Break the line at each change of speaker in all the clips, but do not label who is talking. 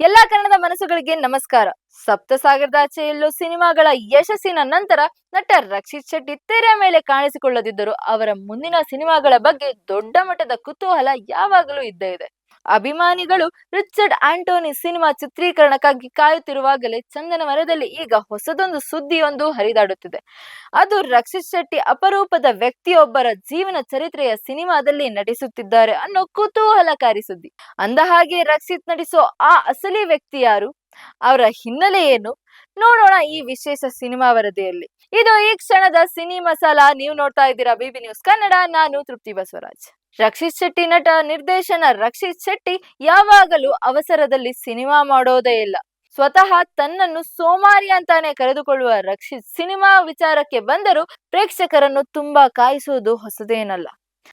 ಎಲ್ಲಾ ಕನ್ನಡದ ಮನಸ್ಸುಗಳಿಗೆ ನಮಸ್ಕಾರ. ಸಪ್ತಸಾಗರದಾಚೆಯಲ್ಲೂ ಸಿನಿಮಾಗಳ ಯಶಸ್ಸಿನ ನಂತರ ನಟ ರಕ್ಷಿತ್ ಶೆಟ್ಟಿ ತೆರೆ ಮೇಲೆ ಕಾಣಿಸಿಕೊಳ್ಳದಿದ್ದರೂ ಅವರ ಮುಂದಿನ ಸಿನಿಮಾಗಳ ಬಗ್ಗೆ ದೊಡ್ಡ ಮಟ್ಟದ ಕುತೂಹಲ ಯಾವಾಗಲೂ ಇದ್ದೇ ಇದೆ. ಅಭಿಮಾನಿಗಳು ರಿಚರ್ಡ್ ಆಂಟೋನಿ ಸಿನಿಮಾ ಚಿತ್ರೀಕರಣಕ್ಕಾಗಿ ಕಾಯುತ್ತಿರುವಾಗಲೇ ಚಂದನ ಮರದಲ್ಲಿ ಈಗ ಹೊಸದೊಂದು ಸುದ್ದಿಯೊಂದು ಹರಿದಾಡುತ್ತಿದೆ. ಅದು ರಕ್ಷಿತ್ ಶೆಟ್ಟಿ ಅಪರೂಪದ ವ್ಯಕ್ತಿಯೊಬ್ಬರ ಜೀವನ ಚರಿತ್ರೆಯ ಸಿನಿಮಾದಲ್ಲಿ ನಟಿಸುತ್ತಿದ್ದಾರೆ ಅನ್ನೋ ಕುತೂಹಲಕಾರಿ ಸುದ್ದಿ. ಅಂದ ಹಾಗೆ ರಕ್ಷಿತ್ ನಟಿಸೋ ಆ ಅಸಲಿ ವ್ಯಕ್ತಿ ಯಾರು? ಅವರ ಹಿನ್ನೆಲೆ ಏನು? ನೋಡೋಣ ಈ ವಿಶೇಷ ಸಿನಿಮಾ ವರದಿಯಲ್ಲಿ. ಇದು ಈ ಕ್ಷಣದ ಸಿನಿಮಾ ಮಸಾಲ ನೀವು ನೋಡ್ತಾ ಇದ್ದೀರಾ ಬಿಬಿ ನ್ಯೂಸ್ ಕನ್ನಡ. ನಾನು ತೃಪ್ತಿ ಬಸವರಾಜ್. ರಕ್ಷಿತ್ ಶೆಟ್ಟಿ ನಟ ನಿರ್ದೇಶನ ರಕ್ಷಿತ್ ಶೆಟ್ಟಿ ಯಾವಾಗಲೂ ಅವಸರದಲ್ಲಿ ಸಿನಿಮಾ ಮಾಡೋದೇ ಇಲ್ಲ. ಸ್ವತಃ ತನ್ನನ್ನು ಸೋಮಾರಿ ಅಂತಾನೆ ಕರೆದುಕೊಳ್ಳುವ ರಕ್ಷಿತ್ ಸಿನಿಮಾ ವಿಚಾರಕ್ಕೆ ಬಂದರೂ ಪ್ರೇಕ್ಷಕರನ್ನು ತುಂಬಾ ಕಾಯಿಸುವುದು ಹೊಸದೇನಲ್ಲ.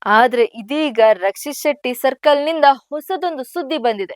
ಆದ್ರೆ ಇದೀಗ ರಕ್ಷಿತ್ ಶೆಟ್ಟಿ ಸರ್ಕಲ್ನಿಂದ ಹೊಸದೊಂದು ಸುದ್ದಿ ಬಂದಿದೆ.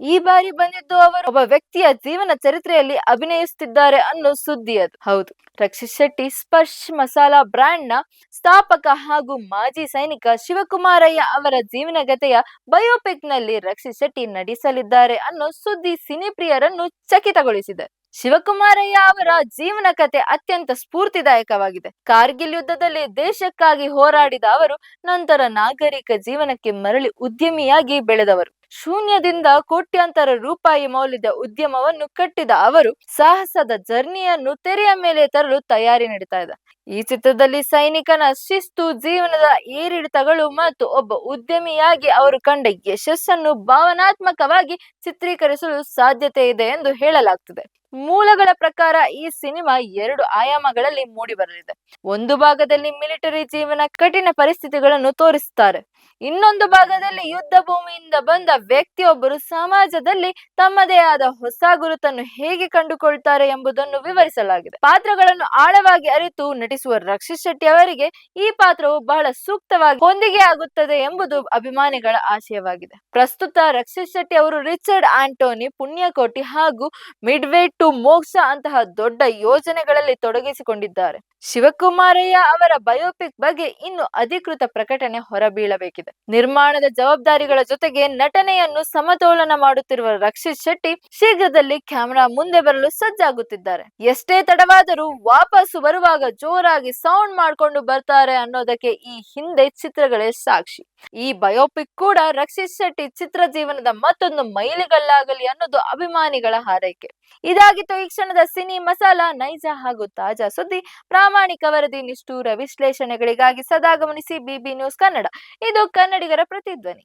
ಈ ಬಾರಿ ಬಂದಿದ್ದು ಅವರು ಒಬ್ಬ ವ್ಯಕ್ತಿಯ ಜೀವನ ಚರಿತ್ರೆಯಲ್ಲಿ ಅಭಿನಯಿಸುತ್ತಿದ್ದಾರೆ ಅನ್ನೋ ಸುದ್ದಿ ಅದು. ಹೌದು. ರಕ್ಷಿತ್ ಶೆಟ್ಟಿ, ಸ್ಪರ್ಶ್ ಮಸಾಲಾ ಬ್ರ್ಯಾಂಡ್ನ ಸ್ಥಾಪಕ ಹಾಗೂ ಮಾಜಿ ಸೈನಿಕ ಶಿವಕುಮಾರಯ್ಯ ಅವರ ಜೀವನಗತೆಯ ಬಯೋಪಿಕ್ನಲ್ಲಿ ರಕ್ಷಿತ್ ಶೆಟ್ಟಿ ನಟಿಸಲಿದ್ದಾರೆ ಅನ್ನೋ ಸುದ್ದಿ ಸಿನಿಪ್ರಿಯರನ್ನು ಚಕಿತಗೊಳಿಸಿದೆ. ಶಿವಕುಮಾರಯ್ಯ ಅವರ ಜೀವನ ಕತೆ ಅತ್ಯಂತ ಸ್ಫೂರ್ತಿದಾಯಕವಾಗಿದೆ. ಕಾರ್ಗಿಲ್ ಯುದ್ಧದಲ್ಲಿ ದೇಶಕ್ಕಾಗಿ ಹೋರಾಡಿದ ಅವರು ನಂತರ ನಾಗರಿಕ ಜೀವನಕ್ಕೆ ಮರಳಿ ಉದ್ಯಮಿಯಾಗಿ ಬೆಳೆದವರು. ಶೂನ್ಯದಿಂದ ಕೋಟ್ಯಾಂತರ ರೂಪಾಯಿ ಮೌಲ್ಯದ ಉದ್ಯಮವನ್ನು ಕಟ್ಟಿದ ಅವರು ಸಾಹಸದ ಜರ್ನಿಯನ್ನು ತೆರೆಯ ಮೇಲೆ ತರಲು ತಯಾರಿ ನಡೀತಾ ಇದೆ. ಈ ಚಿತ್ರದಲ್ಲಿ ಸೈನಿಕನ ಶಿಸ್ತು, ಜೀವನದ ಏರಿಳಿತಗಳು ಮತ್ತು ಒಬ್ಬ ಉದ್ಯಮಿಯಾಗಿ ಅವರು ಕಂಡ ಯಶಸ್ಸನ್ನು ಭಾವನಾತ್ಮಕವಾಗಿ ಚಿತ್ರೀಕರಿಸಲು ಸಾಧ್ಯತೆ ಇದೆ ಎಂದು ಹೇಳಲಾಗ್ತದೆ. ಮೂಲಗಳ ಪ್ರಕಾರ ಈ ಸಿನಿಮಾ ಎರಡು ಆಯಾಮಗಳಲ್ಲಿ ಮೂಡಿಬರಲಿದೆ. ಒಂದು ಭಾಗದಲ್ಲಿ ಮಿಲಿಟರಿ ಜೀವನ ಕಠಿಣ ಪರಿಸ್ಥಿತಿಗಳನ್ನು ತೋರಿಸುತ್ತಾರೆ. ಇನ್ನೊಂದು ಭಾಗದಲ್ಲಿ ಯುದ್ಧ ಭೂಮಿಯಿಂದ ಬಂದ ವ್ಯಕ್ತಿಯೊಬ್ಬರು ಸಮಾಜದಲ್ಲಿ ತಮ್ಮದೇ ಆದ ಹೊಸ ಗುರುತನ್ನು ಹೇಗೆ ಕಂಡುಕೊಳ್ತಾರೆ ಎಂಬುದನ್ನು ವಿವರಿಸಲಾಗಿದೆ. ಪಾತ್ರಗಳನ್ನು ಆಳವಾಗಿ ಅರಿತು ನಟಿಸುವ ರಕ್ಷಿತ್ ಶೆಟ್ಟಿ ಅವರಿಗೆ ಈ ಪಾತ್ರವು ಬಹಳ ಸೂಕ್ತವಾಗಿ ಹೊಂದಿಗೆ ಆಗುತ್ತದೆ ಎಂಬುದು ಅಭಿಮಾನಿಗಳ ಆಶಯವಾಗಿದೆ. ಪ್ರಸ್ತುತ ರಕ್ಷಿತ್ ಶೆಟ್ಟಿ ಅವರು ರಿಚರ್ಡ್ ಆಂಟೋನಿ ಪುಣ್ಯಕೋಟಿ ಹಾಗೂ ಮಿಡ್ವೇ ಟು ಮೋಕ್ಷ ಅಂತಹ ದೊಡ್ಡ ಯೋಜನೆಗಳಲ್ಲಿ ತೊಡಗಿಸಿಕೊಂಡಿದ್ದಾರೆ. ಶಿವಕುಮಾರಯ್ಯ ಅವರ ಬಯೋಪಿಕ್ ಬಗ್ಗೆ ಇನ್ನು ಅಧಿಕೃತ ಪ್ರಕಟಣೆ ಹೊರಬೀಳಬೇಕಿದೆ. ನಿರ್ಮಾಣದ ಜವಾಬ್ದಾರಿಗಳ ಜೊತೆಗೆ ನಟನೆಯನ್ನು ಸಮತೋಲನ ಮಾಡುತ್ತಿರುವ ರಕ್ಷಿತ್ ಶೆಟ್ಟಿ ಶೀಘ್ರದಲ್ಲಿ ಕ್ಯಾಮೆರಾ ಮುಂದೆ ಬರಲು ಸಜ್ಜಾಗುತ್ತಿದ್ದಾರೆ. ಎಷ್ಟೇ ತಡವಾದರೂ ವಾಪಸ್ಸು ಬರುವಾಗ ಜೋರಾಗಿ ಸೌಂಡ್ ಮಾಡ್ಕೊಂಡು ಬರ್ತಾರೆ ಅನ್ನೋದಕ್ಕೆ ಈ ಹಿಂದೆ ಚಿತ್ರಗಳೇ ಸಾಕ್ಷಿ. ಈ ಬಯೋಪಿಕ್ ಕೂಡ ರಕ್ಷಿತ್ ಶೆಟ್ಟಿ ಚಿತ್ರ ಜೀವನದ ಮತ್ತೊಂದು ಮೈಲಿಗಲ್ಲಾಗಲಿ ಅನ್ನೋದು ಅಭಿಮಾನಿಗಳ ಹಾರೈಕೆ. ಇದಾಗಿತ್ತು ಈ ಕ್ಷಣದ ಸಿನಿ ಮಸಾಲ, ನೈಜ ಹಾಗೂ ತಾಜಾ ಸುದ್ದಿ. ಪ್ರಾಮಾಣಿಕ ವರದಿ ನಿಷ್ಠೂರ ವಿಶ್ಲೇಷಣೆಗಳಿಗಾಗಿ ಸದಾ ಗಮನಿಸಿ ಬಿಬಿ ನ್ಯೂಸ್ ಕನ್ನಡ. ಇದು ಕನ್ನಡಿಗರ ಪ್ರತಿಧ್ವನಿ.